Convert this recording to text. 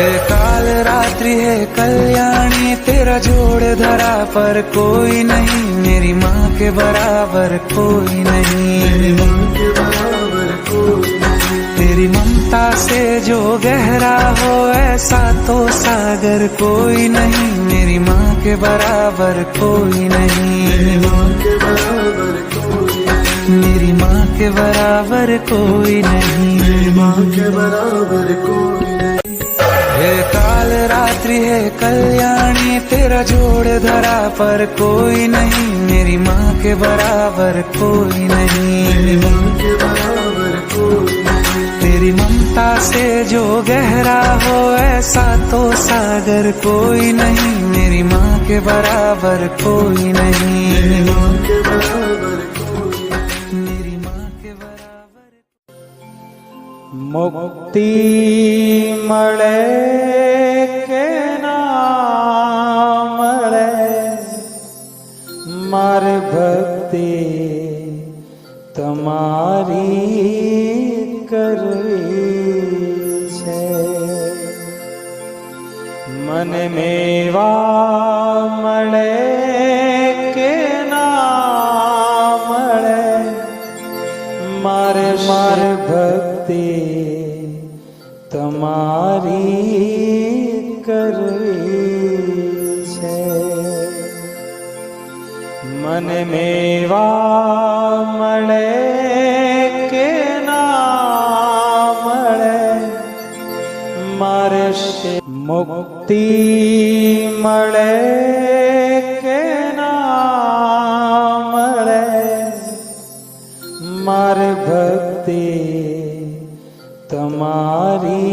हे काल रात्रि है कल्याणी तेरा जोड़ धरा पर कोई नहीं मेरी माँ के बराबर कोई नहीं। मेरी माँ के बराबर कोई तेरी ममता से जो गहरा हो ऐसा तो सागर कोई नहीं मेरी माँ के बराबर कोई नहीं। मेरी माँ के बराबर कोई नहीं। हे काल रात्रि है कल्याणी तेरा जोड़ धरा पर कोई नहीं मेरी माँ के बराबर कोई नहीं। माँ के बराबर कोई नहीं। तेरी ममता से जो गहरा हो ऐसा तो सागर कोई नहीं मेरी माँ के बराबर कोई नहीं। मेरी મુક્તિ મળે કે ના મળે? મારે ભક્તિ તમારી કરવી છે. મને મેવા મારે ભક્તિ તમારી કરવી છે. મને મેવા મળે કે ના મળે? મારે મુક્તિ મળે জগতে তোমারি